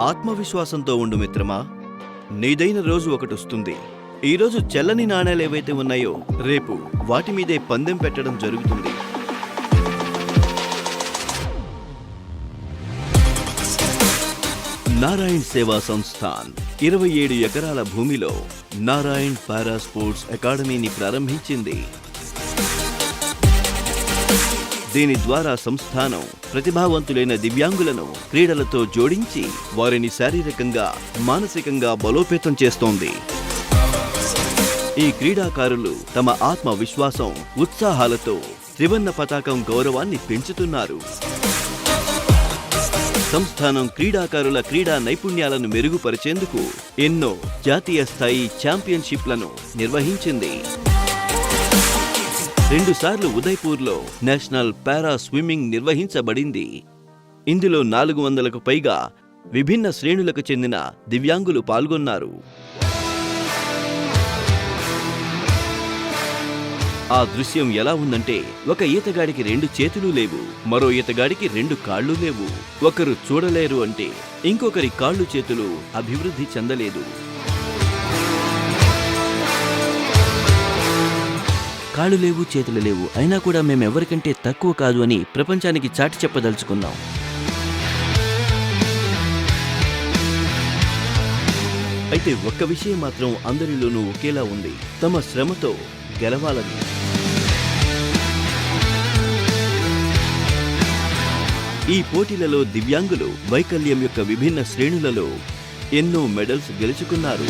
ఆత్మవిశ్వాసంతో ఉండు మిత్రమా. నీదైన రోజు ఒకటి వస్తుంది. ఈరోజు చెల్లని నాణేలు ఏవైతే ఉన్నాయో రేపు వాటి మీదే పందెం పెట్టడం జరుగుతుంది. నారాయణ్ సేవా సంస్థాన్ ఇరవై ఏడు ఎకరాల భూమిలో నారాయణ్ పారా స్పోర్ట్స్ అకాడమీని ప్రారంభించింది. దీని ద్వారా సంస్థానం ప్రతిభావంతులైన దివ్యాంగులను క్రీడలతో జోడించి వారిని శారీరకంగా మానసికంగా బలోపేతం చేస్తోంది. ఈ క్రీడాకారులు తమ ఆత్మవిశ్వాసం ఉత్సాహాలతో త్రివర్ణ పతాకం గౌరవాన్ని పెంచుతున్నారు. సంస్థానం క్రీడాకారుల క్రీడా నైపుణ్యాలను మెరుగుపరిచేందుకు ఎన్నో జాతీయ స్థాయి ఛాంపియన్షిప్లను నిర్వహించింది. రెండుసార్లు ఉదయ్పూర్లో నేషనల్ పారా స్విమ్మింగ్ నిర్వహించబడింది. ఇందులో నాలుగు వందలకు పైగా విభిన్న శ్రేణులకు చెందిన దివ్యాంగులు పాల్గొన్నారు. ఆ దృశ్యం ఎలా ఉందంటే ఒక ఈతగాడికి రెండు చేతులు లేవు మరో ఈతగాడికి రెండు కాళ్ళు లేవు. ఒకరు చూడలేరు అంటే ఇంకొకరి కాళ్ళు చేతులు అభివృద్ధి చెందలేదు. కాళ్ళు లేవు చేతులు లేవు. అయినా కూడా మేము ఎవరికంటే తక్కువ కాదు అని ప్రపంచానికి చాటి చెప్పదలుచుకున్నాం అయితే ఒక్క విషయం మాత్రం అందరిలోనూ ఒకేలా ఉంది. తమ శ్రమతో గెలవాలని. ఈ పోటీలలో దివ్యాంగులు వైకల్యం యొక్క విభిన్న శ్రేణులలో ఎన్నో మెడల్స్ గెలుచుకున్నారు.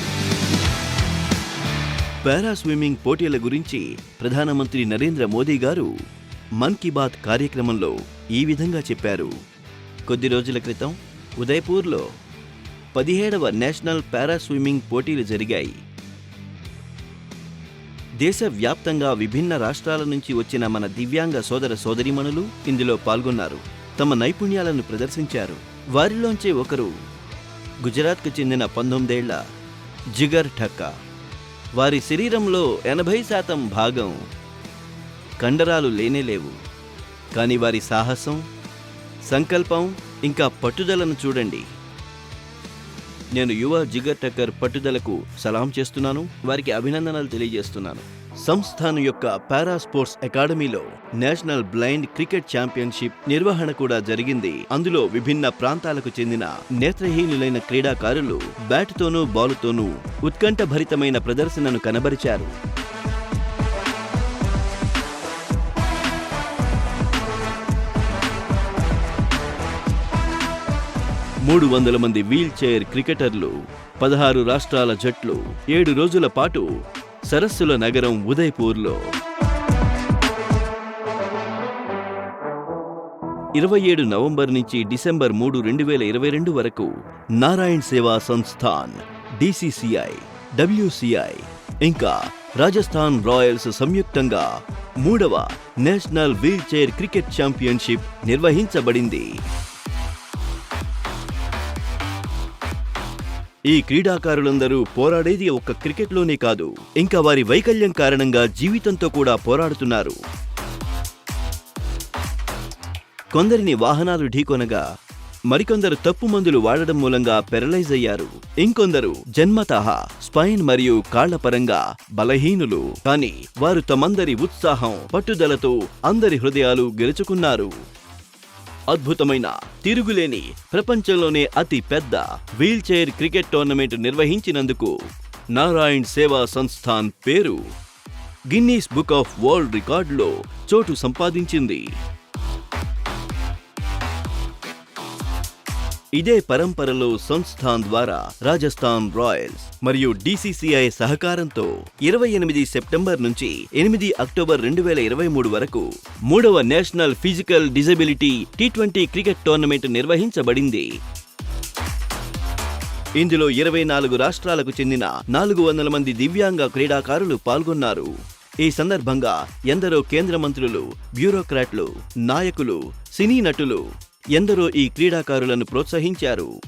పారా స్విమ్మింగ్ పోటీల గురించి ప్రధానమంత్రి నరేంద్ర మోదీ గారు మన్ కీ బాత్ కార్యక్రమంలో ఈ విధంగా చెప్పారు. కొద్ది రోజుల క్రితం ఉదయపూర్లో పదిహేడవ నేషనల్ పారా స్విమ్మింగ్ పోటీలు జరిగాయి. దేశవ్యాప్తంగా విభిన్న రాష్ట్రాల నుంచి వచ్చిన మన దివ్యాంగ సోదర సోదరిమణులు ఇందులో పాల్గొన్నారు. తమ నైపుణ్యాలను ప్రదర్శించారు. వారిలోంచే ఒకరు గుజరాత్కు చెందిన పంతొమ్మిదేళ్ళ జిగర్ ఠక్కా. వారి శరీరంలో ఎనభై శాతం భాగం కండరాలు లేనేలేవు కానీ వారి సాహసం సంకల్పం ఇంకా పట్టుదలను చూడండి. నేను యువ జిగర్ టక్కర్ పట్టుదలకు సలాం చేస్తున్నాను వారికి అభినందనలు తెలియజేస్తున్నాను. సంస్థాన్ యొక్క పారా స్పోర్ట్స్ అకాడమీలో నేషనల్ బ్లైండ్ క్రికెట్ ఛాంపియన్షిప్ నిర్వహణ కూడా జరిగింది. అందులో విభిన్న ప్రాంతాలకు చెందిన నేత్రహీనులైన క్రీడాకారులు బ్యాట్తోనూ బాలుతోనూ ఉత్కంఠభరితమైన ప్రదర్శనను కనబరిచారు. మూడు వందల మంది వీల్ చైర్ క్రికెటర్లు పదహారు రాష్ట్రాల జట్లు ఏడు రోజుల పాటు సరస్సుల నగరం ఉదయ్పూర్లో. ఇరవై ఏడు నవంబర్ నుంచి డిసెంబర్ మూడు రెండు వేల ఇరవై రెండు వరకు నారాయణ్ సేవా సంస్థాన్ డిసిసిఐ డబ్ల్యూసిఐ ఇంకా రాజస్థాన్ రాయల్స్ సంయుక్తంగా మూడవ national wheel chair cricket championship నిర్వహించబడింది. ఈ క్రీడాకారులందరూ పోరాడేది ఒక్క క్రికెట్లోనే కాదు ఇంకా వారి వైకల్యం కారణంగా జీవితంతో కూడా పోరాడుతున్నారు. కొందరిని వాహనాలు ఢీకొనగా మరికొందరు తప్పు మందులు వాడడం మూలంగా పెరలైజ్ అయ్యారు. ఇంకొందరు జన్మతః స్పైన్ మరియు కాళ్ళ పరంగా బలహీనులు. కానీ వారు తమందరి ఉత్సాహం పట్టుదలతో అందరి హృదయాలు గెలుచుకున్నారు. అద్భుతమైన తిరుగులేని ప్రపంచంలోనే అతి పెద్ద వీల్ చైర్ క్రికెట్ టోర్నమెంట్ నిర్వహించినందుకు నారాయణ్ సేవా సంస్థాన్ పేరు. గిన్నీస్ బుక్ ఆఫ్ వరల్డ్ రికార్డులో చోటు సంపాదించింది. ఇదే పరంపరలో సంస్థాన్ ద్వారా రాజస్థాన్ రాయల్స్ మరియు డిసిసిఐ సహకారంతో ఇరవై ఎనిమిది సెప్టెంబర్ నుంచి ఎనిమిది అక్టోబర్ రెండు వేల ఇరవై మూడు వరకు మూడవ national physical disability T twenty cricket tournament నిర్వహించబడింది. ఇందులో ఇరవై నాలుగు రాష్ట్రాలకు చెందిన నాలుగు వందల మంది దివ్యాంగ క్రీడాకారులు పాల్గొన్నారు. ఈ సందర్భంగా ఎందరో కేంద్ర మంత్రులు బ్యూరోక్రాట్లు నాయకులు సినీ నటులు ఎందరో ఈ క్రీడాకారులను ప్రోత్సహించారు.